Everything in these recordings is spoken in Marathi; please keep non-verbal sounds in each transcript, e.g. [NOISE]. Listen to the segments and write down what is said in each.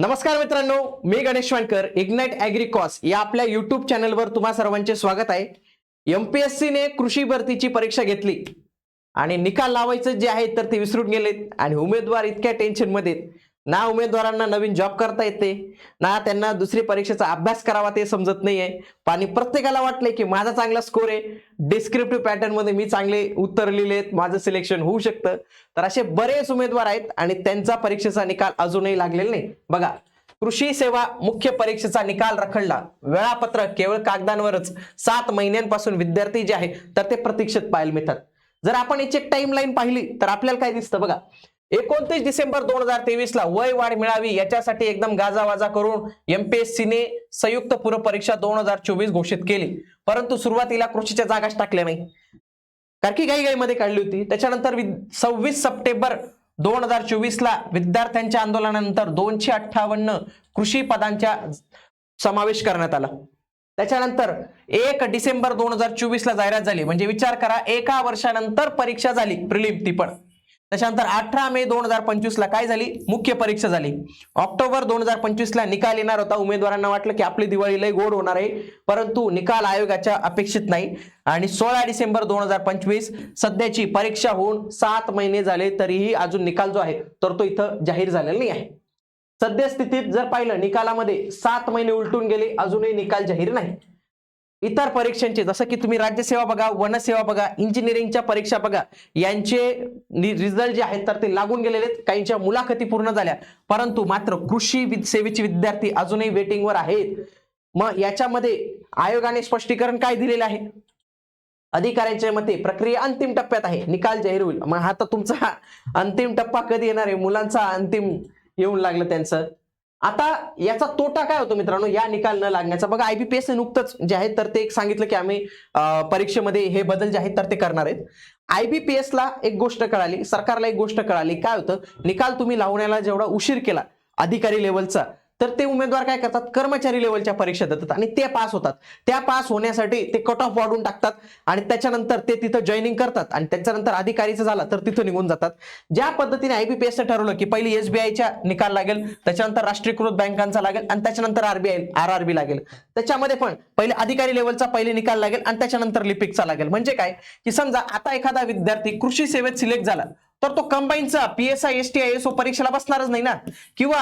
नमस्कार मित्रांनो मी गणेश वाणकर इग्नाइट ॲग्रिकॉस या आपल्या युट्यूब चॅनलवर तुम्हा सर्वांचे स्वागत आहे. एमपीएससीने कृषी भरतीची परीक्षा घेतली. आणि निकाल लावायचं जे आहे तर ते विसरून गेलेत आणि उमेदवार इतक्या टेन्शनमध्ये ना उमेदवारांना नवीन जॉब करता येते ना त्यांना दुसरी परीक्षेचा अभ्यास करावा ते समजत नाहीये. आणि प्रत्येकाला वाटलंय की माझा चांगला स्कोर आहे. डिस्क्रिप्टिव्ह पॅटर्नमध्ये मी चांगले उत्तर लिहिलेत माझं सिलेक्शन होऊ शकतं. तर असे बरेच उमेदवार आहेत आणि त्यांचा परीक्षेचा निकाल अजूनही लागलेला नाही. बघा कृषी सेवा मुख्य परीक्षेचा निकाल रखडला. वेळापत्रक केवळ कागदांवरच. सात महिन्यांपासून विद्यार्थी जे आहे तर ते प्रतीक्षेत पाहायला मिळतात. जर आपण याची एक टाइम लाईन पाहिली तर आपल्याला काय दिसतं? बघा एकोणतीस डिसेंबर दोन हजार तेवीस ला वय वाढ मिळावी याच्यासाठी एकदम गाजावाजा करून एमपीएससीने संयुक्त पूर्व परीक्षा दोन हजार चोवीस घोषित केली. परंतु सुरुवातीला कृषीच्या जागाच टाकल्या नाही. कारण की घाई मध्ये काढली होती. त्याच्यानंतर सव्वीस सप्टेंबर दोन हजार चोवीस ला विद्यार्थ्यांच्या आंदोलनानंतर दोनशे अठ्ठावन्न कृषी पदांच्या समावेश करण्यात आला. त्याच्यानंतर एक डिसेंबर दोन हजार चोवीस ला जाहिरात झाली. म्हणजे विचार करा एका वर्षानंतर परीक्षा झाली प्रिलिम ती पण. त्याच्यानंतर अठरा मे दोन हजार पंचवीसला काय झाली? मुख्य परीक्षा झाली. ऑक्टोबर दोन हजार पंचवीस ला निकाल येणार होता. उमेदवारांना वाटलं की आपली दिवाळी लय गोड होणार आहे. परंतु निकाल आयोगाच्या अपेक्षित नाही. आणि सोळा डिसेंबर दोन हजार पंचवीस सध्याची परीक्षा होऊन सात महिने झाले तरीही अजून निकाल जो आहे तर तो इथं जाहीर झालेला नाही आहे. सद्यस्थितीत जर पाहिलं निकालामध्ये सात महिने उलटून गेले अजूनही निकाल जाहीर नाही. इतर परीक्षांचे जसं की तुम्ही राज्यसेवा बघा वनसेवा बघा इंजिनिअरिंगच्या परीक्षा बघा यांचे रिझल्ट जे आहेत तर ते लागून गेलेले आहेत. काहींच्या मुलाखती पूर्ण झाल्या. परंतु मात्र कृषी वि- सेवेचे विद्यार्थी अजूनही वेटिंगवर आहेत. मग याच्यामध्ये आयोगाने स्पष्टीकरण काय दिलेलं आहे? अधिकाऱ्यांच्या मते प्रक्रिया अंतिम टप्प्यात आहे. निकाल जाहीर होईल. मग आता तुमचा [LAUGHS] अंतिम टप्पा कधी येणार आहे? मुलांचा अंतिम येऊन लागलं त्यांचं. आता याचा तोटा काय होतो मित्रांनो? या निकाल न लागण्याचा. बघा आयबीपीएस नुकतंच जे आहे तर ते एक सांगितलं की आम्ही परीक्षेमध्ये हे बदल जे आहेत तर ते करणार आहेत. आयबीपीएस ला एक गोष्ट कळाली सरकारला एक गोष्ट कळाली. काय होतं? निकाल तुम्ही लावण्याला जेवढा उशीर केला अधिकारी लेवलचा तर ते उमेदवार काय करतात? कर्मचारी लेवलच्या परीक्षा देतात आणि ते पास होतात. त्या पास होण्यासाठी ते कट ऑफ वाढून टाकतात आणि त्याच्यानंतर ते तिथं जॉईनिंग करतात आणि त्याच्यानंतर अधिकारीचं झालं तर तिथं निघून जातात. ज्या पद्धतीने आयबीपीएसचं ठरवलं की पहिली एसबीआयच्या निकाल लागेल त्याच्यानंतर राष्ट्रीयकृत बँकांचा लागेल आणि त्याच्यानंतर आरबीआय आर आर बी लागेल. त्याच्यामध्ये पण पहिले अधिकारी लेवलचा पहिले निकाल लागेल आणि त्याच्यानंतर लिपिकचा लागेल. म्हणजे काय? की समजा आता एखादा विद्यार्थी कृषी सेवेत सिलेक्ट झाला. तर तो कंबाईनचा PSI S T I S O परीक्षेला बसणारच नाही ना. किंवा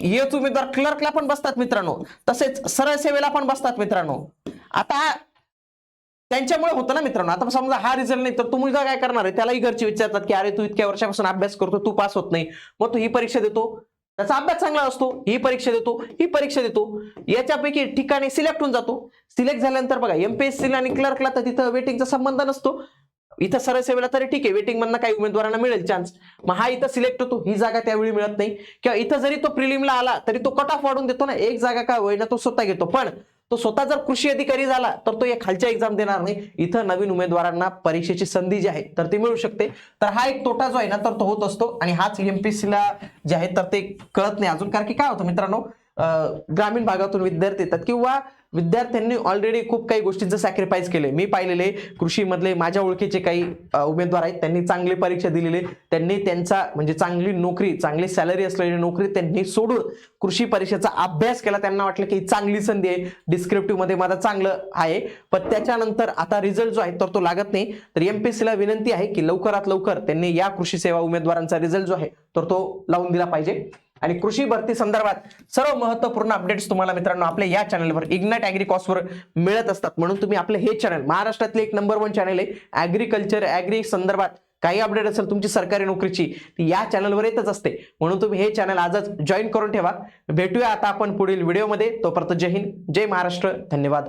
हेच उमेदवार क्लर्कला पण बसतात मित्रांनो तसेच सरळ सेवेला पण बसतात मित्रांनो. आता त्यांच्यामुळे होतं ना मित्रांनो. आता समजा हा रिझल्ट नाही तर तू मुलगा काय करणार आहे? त्यालाही घरचे विचारतात की अरे तू इतक्या वर्षापासून अभ्यास करतो तू पास होत नाही. मग तू ही परीक्षा देतो. त्याचा अभ्यास चांगला असतो. ही परीक्षा देतो ही परीक्षा देतो. याच्यापैकी ठिकाणी सिलेक्ट होऊन जातो. सिलेक्ट झाल्यानंतर बघा एमपीएससी आणि क्लर्कला तर तिथं वेटिंगचा संबंध नसतो. इथं सरळ सेवेला तरी ठीक आहे. वेटिंग मधनं काही उमेदवारांना मिळेल चान्स मग हा इथं सिलेक्ट होतो. ही जागा त्यावेळी मिळत नाही. किंवा इथं जरी तो प्रिलिमला आला तरी तो कट ऑफ वाढून देतो ना. एक जागा काय होईना तो स्वतः घेतो. पण तो स्वतः जर कृषी अधिकारी झाला तर तो या खालच्या एक्झाम देणार नाही. इथं नवीन उमेदवारांना परीक्षेची संधी जी आहे तर ती मिळू शकते. तर हा एक तोटा जो आहे ना तर तो होत असतो. आणि हाच एमपीसीला जे आहे तर ते कळत नाही अजून. कारण की काय होतं मित्रांनो ग्रामीण भागातून विद्यार्थी येतात किंवा विद्यार्थ्यांनी ऑलरेडी खूप काही गोष्टींचं सॅक्रिफाईस केले मी पाहिलेले कृषीमधले माझ्या ओळखीचे काही उमेदवार आहेत. त्यांनी चांगली परीक्षा दिलेली. त्यांनी त्यांचा म्हणजे चांगली नोकरी चांगली सॅलरी असलेली नोकरी त्यांनी सोडून कृषी परीक्षेचा अभ्यास केला. त्यांना वाटलं की चांगली संधी आहे. डिस्क्रिप्टिव्हमध्ये माझा चांगलं आहे. पण त्याच्यानंतर आता रिझल्ट जो आहे तर तो लागत नाही. तर एम पी सीला विनंती आहे की लवकरात लवकर त्यांनी या कृषी सेवा उमेदवारांचा रिझल्ट जो आहे तर तो लावून दिला पाहिजे. आणि कृषी भरती संदर्भात सर्व महत्त्वपूर्ण अपडेट्स तुम्हाला मित्रांनो आपल्या या चॅनलवर इग्नाट वर मिळत असतात. म्हणून तुम्ही आपलं हे चॅनल महाराष्ट्रातले एक नंबर वन चॅनल आहे ॲग्रिकल्चर ॲग्री संदर्भात काही अपडेट असेल तुमची सरकारी नोकरीची ती या चॅनलवर येतच असते. म्हणून तुम्ही हे चॅनल आजच जॉईन करून ठेवा. भेटूया आता आपण पुढील व्हिडिओमध्ये तोपर्यंत जय हिंद जय महाराष्ट्र. धन्यवाद.